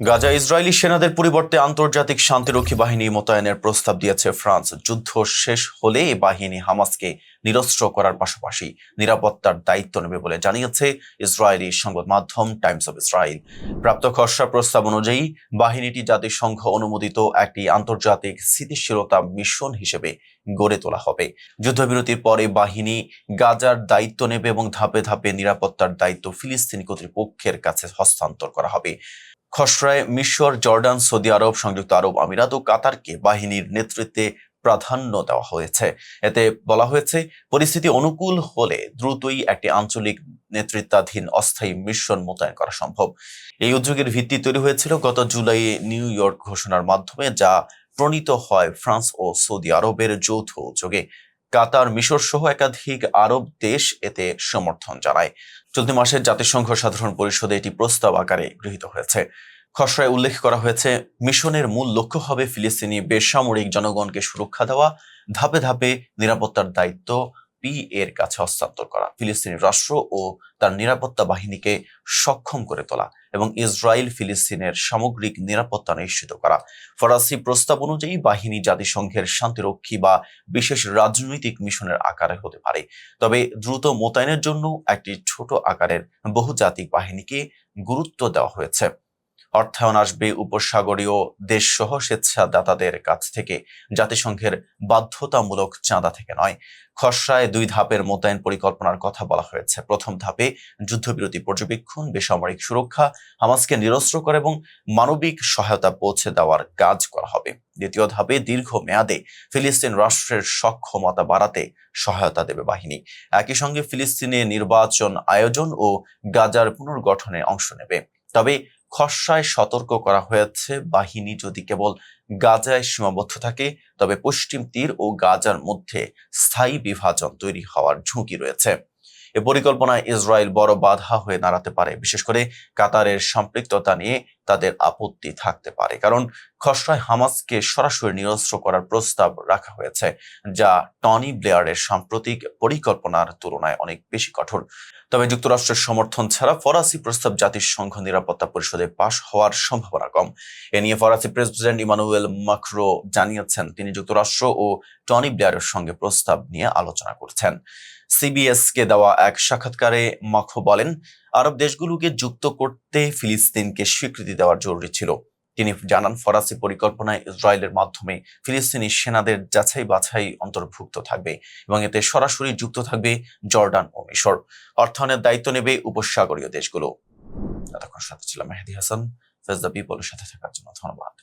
Gaza Israeli সেনাদের পরিবর্তে আন্তর্জাতিক শান্তিরক্ষী বাহিনী মোতায়েনের প্রস্তাব দিয়েছে ফ্রান্স। যুদ্ধ শেষ হলে এই বাহিনী হামাসকে নিরস্ত্র করার পাশাপাশি নিরাপত্তার দায়িত্ব নেবে বলে জানিয়েছে ইসরায়েলি সংবাদ মাধ্যম টাইমস অব ইসরায়েল। প্রাপ্ত খসড়া প্রস্তাব অনুযায়ী, বাহিনীটি জাতিসংঘ অনুমোদিত একটি আন্তর্জাতিক স্থিতিশীলতা মিশন হিসেবে গড়ে তোলা হবে। যুদ্ধবিরতির পরে বাহিনী গাজার দায়িত্ব নেবে এবং ধাপে ধাপে নিরাপত্তার দায়িত্ব ফিলিস্তিনি কর্তৃপক্ষের কাছে হস্তান্তর করা হবে। খসড়ায় মিশর, জর্ডান, সৌদি আরব, সংযুক্ত আরব আমিরাত ও কাতারকে বাহিনীর নেতৃত্বে প্রাধান্য দেওয়া হয়েছে। এতে বলা হয়েছে, পরিস্থিতি অনুকূল হলে দ্রুতই একটি আঞ্চলিক নেতৃত্বাধীন অস্থায়ী মিশন মোতায়েন করা সম্ভব। এই উদ্যোগের ভিত্তি তৈরি হয়েছিল গত জুলাইয়ে নিউ ইয়র্ক ঘোষণার মাধ্যমে, যা প্রণীত হয় ফ্রান্স ও সৌদি আরবের যৌথ উদ্যোগে। কাতার, মিশর সহ একাধিক আরব দেশ এতে সমর্থন জানায়। চলতি মাসের জাতিসংঘ সাধারণ পরিষদে এটি প্রস্তাব আকারে গৃহীত হয়েছে। খসড়ায় উল্লেখ করা হয়েছে, মিশনের মূল লক্ষ্য হবে ফিলিস্তিনি বেসামরিক জনগণকে সুরক্ষা দেওয়া, ধাপে ধাপে নিরাপত্তার দায়িত্ব পি এর কাছে হস্তান্তর করা। ফিলিস্তিনি রাষ্ট্র ও তার নিরাপত্তা বাহিনীকে সক্ষম করে তোলা এবং ইসরায়েল ফিলিস্তিনের সামগ্রিক নিরাপত্তা নিশ্চিত করা। ফরাসি প্রস্তাব অনুযায়ী বাহিনী জাতিসংঘের শান্তিরক্ষী বা বিশেষ রাজনৈতিক মিশনের আকারে হতে পারে। তবে দ্রুত মোতায়েনের জন্য একটি ছোট আকারের বহুজাতিক বাহিনীকে গুরুত্ব দেওয়া হয়েছে। অর্থায়ন আসবে উপসাগরীয় দেশসহ স্বেচ্ছাদাতাদের কাছ থেকে। জাতিসংঘের বাধ্যতামূলক চাঁদা থেকে নয়। খসড়ায় দুই ধাপের মোতায়েন পরিকল্পনার কথা বলা হয়েছে। প্রথম ধাপে যুদ্ধবিরতি পর্যবেক্ষণ, বেসামরিক সুরক্ষা, হামাসকে নিরস্ত্র করা এবং মানবিক সহায়তা পৌঁছে দেওয়ার কাজ করা হবে। দ্বিতীয় ধাপে দীর্ঘ মেয়াদে ফিলিস্তিন রাষ্ট্রের সক্ষমতা বাড়াতে সহায়তা দেবে বাহিনী। একই সঙ্গে ফিলিস্তিনে নির্বাচন আয়োজন ও গাজার পুনর্গঠনে অংশ নেবে। তবে খসড়ায় সতর্ক করা হয়েছে। বাহিনী যদি কেবল গাজায় সীমাবদ্ধ থাকে, তবে পশ্চিম তীর ও গাজার মধ্যে স্থায়ী বিভাজন তৈরি হওয়ার ঝুঁকি রয়েছে। এ পরিকল্পনায় ইসরায়েল বড় বাধা হয়ে দাঁড়াতে পারে। বিশেষ করে কাতারের সম্পৃক্ততা নিয়ে তাদের আপত্তি থাকতে পারে। কারণ খসড়ায় হামাসকে সরাসরি নিরস্ত্র করার প্রস্তাব রাখা হয়েছে, যা টনি ব্লেয়ারের সাম্প্রতিক পরিকল্পনার তুলনায় অনেক বেশি কঠোর। তবে যুক্তরাষ্ট্রের সমর্থন ছাড়া ফরাসি প্রস্তাব জাতিসংঘ নিরাপত্তা পরিষদে পাশ হওয়ার সম্ভাবনা কম। এ নিয়ে ফরাসি প্রেসিডেন্ট ইমানুয়েল মাক্রো জানিয়েছেন, তিনি যুক্তরাষ্ট্র ও টনি ব্লেয়ারের সঙ্গে প্রস্তাব নিয়ে আলোচনা করছেন। সিবিএস কে দেওয়া এক সাক্ষাৎকারে মাখো বলেন, আরব দেশগুলোকে যুক্ত করতে ফিলিস্তিনকে স্বীকৃতি দেওয়ার জরুরি ছিল। তিনি জানান, ফরাসি পরিকল্পনায় ইসরায়েলের মাধ্যমে ফিলিস্তিনি সেনাদের যাচাই বাছাই অন্তর্ভুক্ত থাকবে এবং এতে সরাসরি যুক্ত থাকবে জর্ডান ও মিশর। অর্থায়নের দায়িত্ব নেবে উপসাগরীয় দেশগুলো। এতক্ষণ সাথে ছিলাম মেহেদি হাসান। ফেজ দ্য পিপলের সাথে থাকার জন্য ধন্যবাদ।